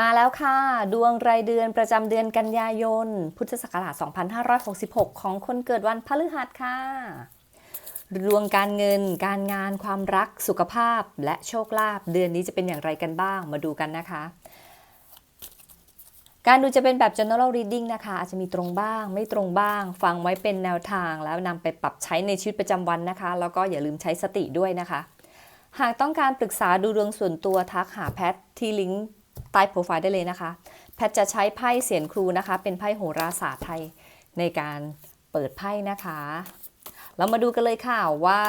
มาแล้วค่ะ ดวงรายเดือนประจำเดือนกันยายน พุทธศักราช 2566 ของคนเกิดวันพฤหัสค่ะ ดวงการเงิน การงาน ความรัก สุขภาพ และโชคลาภ เดือนนี้จะเป็นอย่างไรกันบ้าง มาดูกันนะคะ การดูจะเป็นแบบ general reading นะคะ อาจจะมีตรงบ้าง ไม่ตรงบ้าง ฟังไว้เป็นแนวทางแล้วนำไปปรับใช้ในชีวิตประจำวันนะคะ แล้วก็อย่าลืมใช้สติด้วยนะคะ หากต้องการปรึกษาดูดวงส่วนตัวทักหาแพทที่ลิงก์ ต้โปรไฟล์ได้เลยนะคะ แพทจะใช้ไพ่เสียนครูนะคะ เป็นไพ่โหราศาสตร์ไทยในการเปิดไพ่นะคะ เรามาดูกันเลยค่ะว่า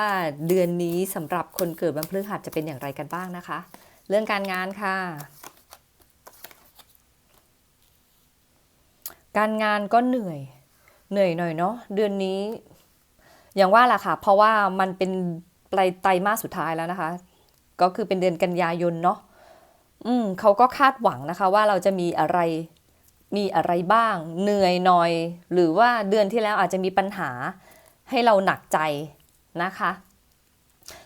เดือนนี้สำหรับคนเกิดวันพฤหัสจะเป็นอย่างไรกันบ้างนะคะ เรื่องการงานค่ะ การงานก็เหนื่อยเหนื่อยหน่อยเนาะเดือนนี้ อย่างว่าล่ะค่ะ เพราะว่ามันเป็นปลายไตรมาสสุดท้ายแล้วนะคะ ก็คือเป็นเดือนกันยายนเนาะ อืมเขาก็คาดหวังนะคะว่าเราจะมีอะไรมีอะไรบ้าง เหนื่อยหน่อย หรือว่าเดือนที่แล้วอาจจะมีปัญหาให้เราหนักใจนะคะ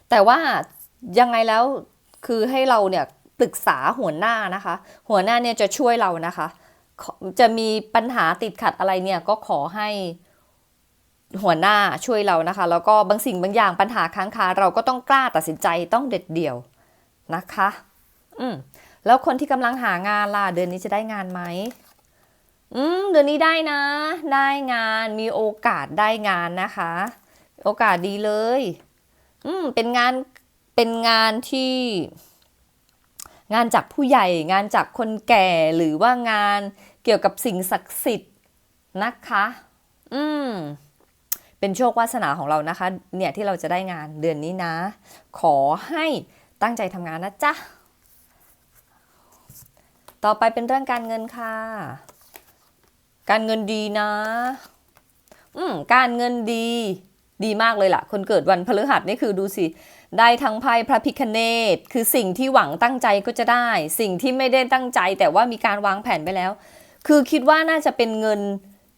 แต่ว่ายังไงแล้วคือให้เราเนี่ยปรึกษาหัวหน้านะคะ หัวหน้าเนี่ยจะช่วยเรานะคะ จะมีปัญหาติดขัดอะไรเนี่ยก็ขอให้หัวหน้าช่วยเรานะคะ แล้วก็บางสิ่งบางอย่างปัญหาค้างคาเราก็ต้องกล้าตัดสินใจต้องเด็ดเดี่ยวนะคะ อืมแล้วคนที่กำลังหางานล่ะเดือนนี้จะได้งานไหมอืมเดือนนี้ได้นะ ได้งานมีโอกาสได้งานนะคะ โอกาสดีเลย อืมเป็นงานเป็นงานที่ งานจากผู้ใหญ่งานจากคนแก่หรือว่างานเกี่ยวกับสิ่งศักดิ์สิทธิ์นะคะ อืมเป็นโชควาสนาของเรานะคะ เนี่ยที่เราจะได้งานเดือนนี้นะ ขอให้ตั้งใจทำงานนะจ๊ะ ต่อไปเป็นเรื่องการเงินค่ะ การเงินดีนะ อืมการเงินดี ดีมากเลยล่ะ คนเกิดวันพฤหัสนี่คือดูสิ ได้ทั้งไพ่พระพิคเนตคือสิ่งที่หวังตั้งใจก็จะได้ สิ่งที่ไม่ได้ตั้งใจ แต่ว่ามีการวางแผนไปแล้ว คือคิดว่าน่าจะเป็นเงิน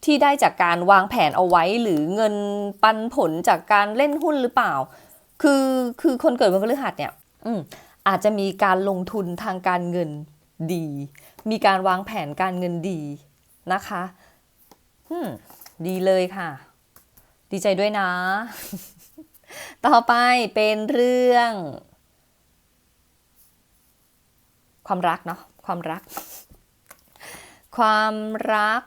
ที่ได้จากการวางแผนเอาไว้หรือเงินปันผลจากการเล่นหุ้นหรือเปล่า คือคือคนเกิดวันพฤหัสเนี่ย อืมอาจจะมีการลงทุนทางการเงิน ดี มีการวางแผนการเงินดีนะคะอืมดีเลยค่ะ ดีใจด้วยนะ ต่อไปเป็นเรื่อง ความรักเนาะความรัก ความรัก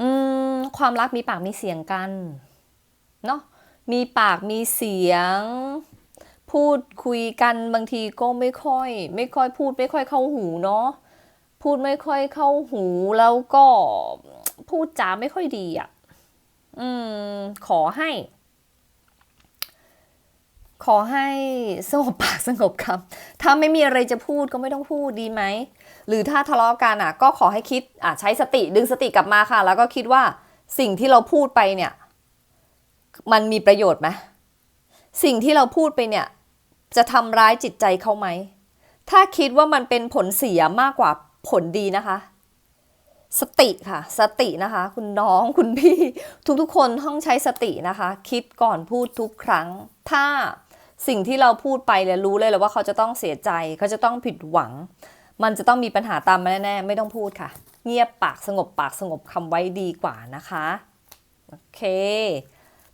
อืมความรักมีปากมีเสียงกันเนาะมีปากมีเสียง พูดคุยกันบางทีก็ไม่ค่อย ไม่ค่อยพูดไม่ค่อยเข้าหูเนาะพูดไม่ค่อยเข้าหูแล้วก็พูดจาไม่ค่อยดีอะ่ะ อืม ขอให้ ขอให้สงบปากสงบคำถ้าไม่มีอะไรจะพูดก็ไม่ต้องพูดดีไหม หรือถ้าทะเลาะกันอะ ก็ขอให้คิดอะใช้สติดึงสติกลับมาค่ะ แล้วก็คิดว่าสิ่งที่เราพูดไปเนี่ย มันมีประโยชน์ไหมสิ่งที่เราพูดไปเนี่ย จะทำร้ายจิตใจเขาไหม ถ้าคิดว่ามันเป็นผลเสียมากกว่าผลดีนะคะ สติค่ะ สตินะคะ คุณน้องคุณพี่ ทุกๆ คนต้องใช้สตินะคะ คิดก่อนพูดทุกครั้ง ถ้าสิ่งที่เราพูดไปเลยรู้เลยแหละว่าเขาจะต้องเสียใจ เขาจะต้องผิดหวัง มันจะต้องมีปัญหาตามมาแน่ๆ ไม่ต้องพูดค่ะ เงียบปากสงบปากสงบคำไว้ดีกว่านะคะโอเค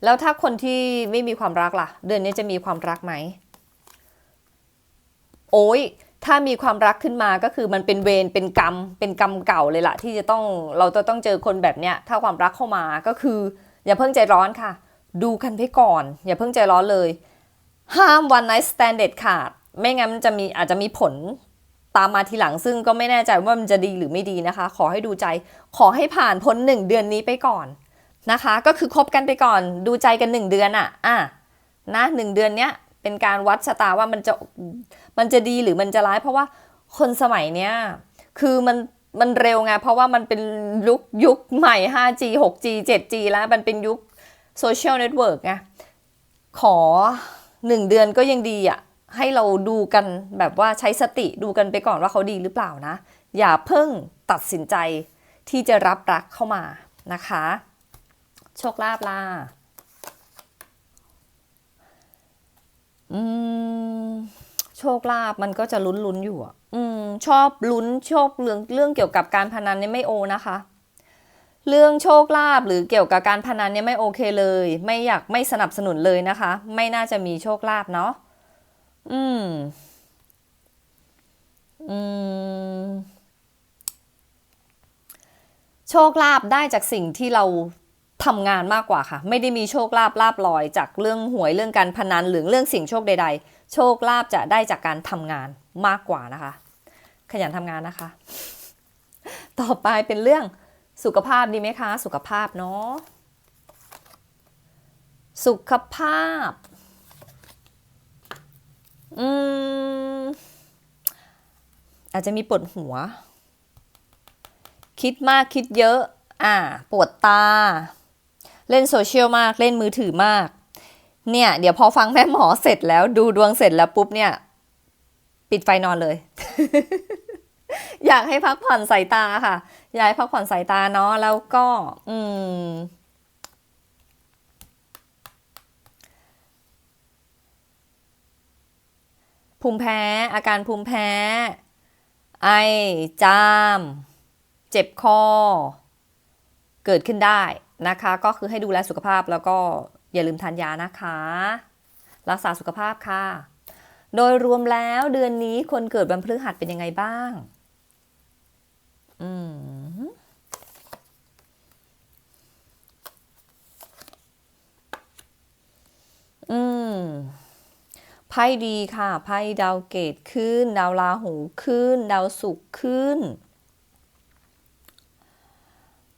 แล้วถ้าคนที่ไม่มีความรักล่ะ เดือนนี้จะมีความรักไหม โอ้ยถ้ามีความรักขึ้นมาก็คือมันเป็นเวรเป็นกรรม เป็นกรรมเก่าเลยล่ะ ที่จะต้องเราจะต้องเจอคนแบบเนี้ยถ้าความรักเข้ามาก็คือ อย่าเพิ่งใจร้อนค่ะ ดูกันไปก่อน อย่าเพิ่งใจร้อนเลย ห้ามวันไนท์สแตนเด d ขาด ไม่งั้นมันจะมีอาจจะมีผลตามมาทีหลังซึ่งก็ไม่แน่ใจว่ามันจะดีหรือไม่ดีนะคะ ขอให้ดูใจ ขอให้ผ่านพ้นหนึ่งเดือนนี้ไปก่อนนะคะ ก็คือคบกันไปก่อน ดูใจกันหนึ่งเดือนอะอะนะหนึ่งเดือนเนี้ย เป็นการวัดชะตาว่ามันจะมันจะดีหรือมันจะร้าย เพราะว่าคนสมัยเนี้ยคือมันมันเร็วไงเพราะว่ามันเป็นยุคยุคใหม่ 5G 6G 7G แล้วมันเป็นยุคโซเชียลเน็ตเวิร์กไงขอหนึ่งเดือนก็ยังดีอะให้เราดูกันแบบว่าใช้สติดูกันไปก่อนว่าเขาดีหรือเปล่านะ อย่าเพิ่งตัดสินใจที่จะรับรักเข้ามานะคะ โชคลาภล่ะ อืมโชคลาภมันก็จะลุ้นลุ้นๆอยู่อะอืมชอบลุ้นโชคเรื่องเรื่องเกี่ยวกับการพนันเนี่ยไม่โอนะคะ เรื่องโชคลาภหรือเกี่ยวกับการพนันเนี่ยไม่โอเคเลย ไม่อยากไม่สนับสนุนเลยนะคะ ไม่น่าจะมีโชคลาภเนาะอืม อืม โชคลาภได้จากสิ่งที่เรา ทำงานมากกว่าค่ะ ไม่ได้มีโชคลาภลาบลอย จากเรื่องหวยเรื่องการพนันหรือเรื่องสิ่งโชคใด ๆ โชคลาภจะได้จากการทำงานมากกว่านะคะ ขยันทำงานนะคะ ต่อไปเป็นเรื่องสุขภาพดีไหมคะ สุขภาพเนาะสุขภาพ อืม อาจจะมีปวดหัว คิดมากคิดเยอะ อ่า ปวดตา เล่นโซเชียลมากเล่นมือถือมาก เนี่ยเดี๋ยวพอฟังแม่หมอเสร็จแล้วดูดวงเสร็จแล้วปุ๊บเนี่ย ปิดไฟนอนเลย อยากให้พักผ่อนสายตาค่ะ อยากให้พักผ่อนสายตาเนาะแล้วก็ อืมภูมิแพ้อาการภูมิแพ้ ไอ จาม เจ็บคอ เกิดขึ้นได้ นะคะ ก็คือให้ดูแลสุขภาพแล้วก็อย่าลืมทานยานะคะ รักษาสุขภาพค่ะ โดยรวมแล้วเดือนนี้คนเกิดวันพฤหัสเป็นยังไงบ้าง อืมอืมไพ่ดีค่ะไพ่ดาวเกตขึ้น ดาวราหูขึ้น ดาวศุกร์ขึ้น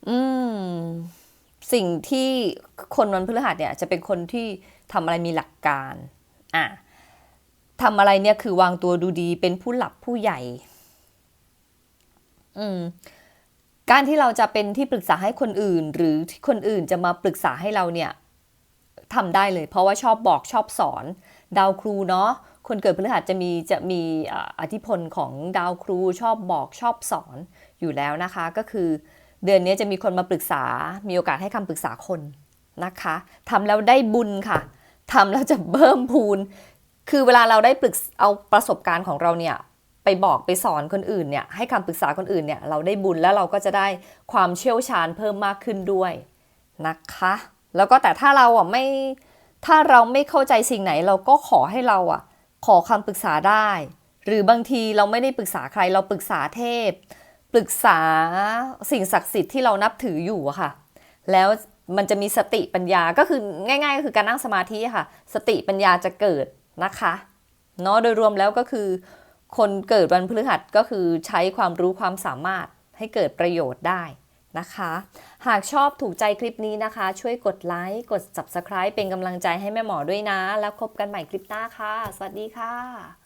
อืม สิ่งที่คนวันพฤหัสเนี่ยจะเป็นคนที่ทำอะไรมีหลักการอะทำอะไรเนี่ยคือวางตัวดูดีเป็นผู้หลักผู้ใหญ่ อืมการที่เราจะเป็นที่ปรึกษาให้คนอื่น หรือที่คนอื่นจะมาปรึกษาให้เราเนี่ยทำได้เลย เพราะว่าชอบบอกชอบสอน ดาวครูเนาะคนเกิดพฤหัสจะมีจะมีอ่าอิทธิพลของดาวครูชอบบอกชอบสอนอยู่แล้วนะคะ ก็คือ เดือนนี้จะมีคนมาปรึกษา มีโอกาสให้คำปรึกษาคนนะคะทำแล้วได้บุญค่ะทำแล้วจะเพิ่มพูน คือเวลาเราได้ปรึกเอาประสบการณ์ของเราเนี่ยไปบอกไปสอนคนอื่นเนี่ยให้คำปรึกษาคนอื่นเนี่ยเราได้บุญแล้วเราก็จะได้ความเชี่ยวชาญเพิ่มมากขึ้นด้วยนะคะ แล้วก็แต่ถ้าเราอะไม่ถ้าเราไม่เข้าใจสิ่งไหนเราก็ขอให้เราอะขอคำปรึกษาได้ หรือบางทีเราไม่ได้ปรึกษาใครเราปรึกษาเทพ ปรึกษาสิ่งศักดิ์สิทธิ์ที่เรานับถืออยู่อะค่ะ แล้วมันจะมีสติปัญญาก็คือง่าย ๆ ก็คือการนั่งสมาธิค่ะ สติปัญญาจะเกิดนะคะเนาะโดยรวมแล้วก็คือ คนเกิดวันพฤหัสก็คือใช้ความรู้ความสามารถให้เกิดประโยชน์ได้นะคะ หากชอบถูกใจคลิปนี้นะคะ ช่วยกดไลค์กด subscribe เป็นกำลังใจให้แม่หมอด้วยนะ แล้วพบกันใหม่คลิปหน้าค่ะ สวัสดีค่ะ